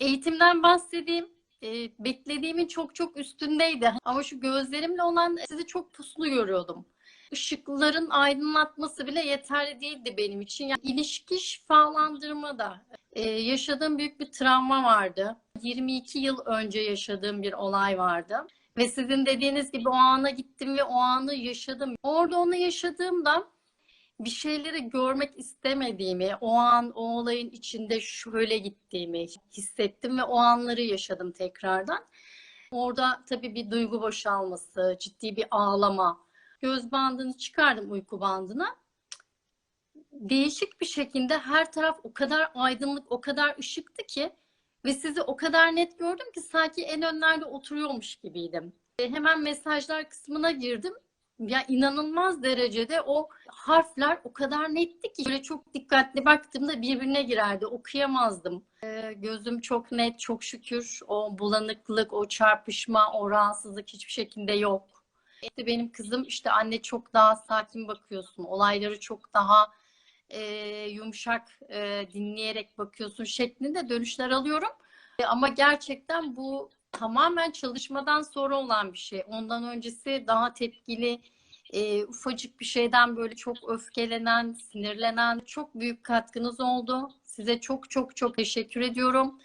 Eğitimden bahsedeyim. Ee, beklediğimin çok çok üstündeydi. Ama şu gözlerimle olan sizi çok puslu görüyordum. Işıkların aydınlatması bile yeterli değildi benim için. Yani ilişki şifalandırma da e, yaşadığım büyük bir travma vardı. 22 yıl önce yaşadığım bir olay vardı. Ve sizin dediğiniz gibi o ana gittim ve o anı yaşadım. Orada onu yaşadığımda bir şeyleri görmek istemediğimi, o an o olayın içinde şöyle gittiğimi hissettim ve o anları yaşadım tekrardan. Orada tabii bir duygu boşalması, ciddi bir ağlama. Göz bandını çıkardım uyku bandına. Değişik bir şekilde her taraf o kadar aydınlık, o kadar ışıktı ki ve sizi o kadar net gördüm ki sanki en önlerde oturuyormuş gibiydim. E, Hemen mesajlar kısmına girdim. Ya inanılmaz derecede o harfler o kadar netti ki böyle çok dikkatli baktığımda birbirine girerdi. Okuyamazdım. Ee, gözüm çok net, çok şükür. O bulanıklık, o çarpışma, o rahatsızlık hiçbir şekilde yok. İşte benim kızım işte anne çok daha sakin bakıyorsun. Olayları çok daha e, yumuşak e, dinleyerek bakıyorsun şeklinde dönüşler alıyorum. E, ama gerçekten bu tamamen çalışmadan sonra olan bir şey. Ondan öncesi daha tepkili, e, ufacık bir şeyden böyle çok öfkelenen, sinirlenen çok büyük katkınız oldu. Size çok çok çok teşekkür ediyorum.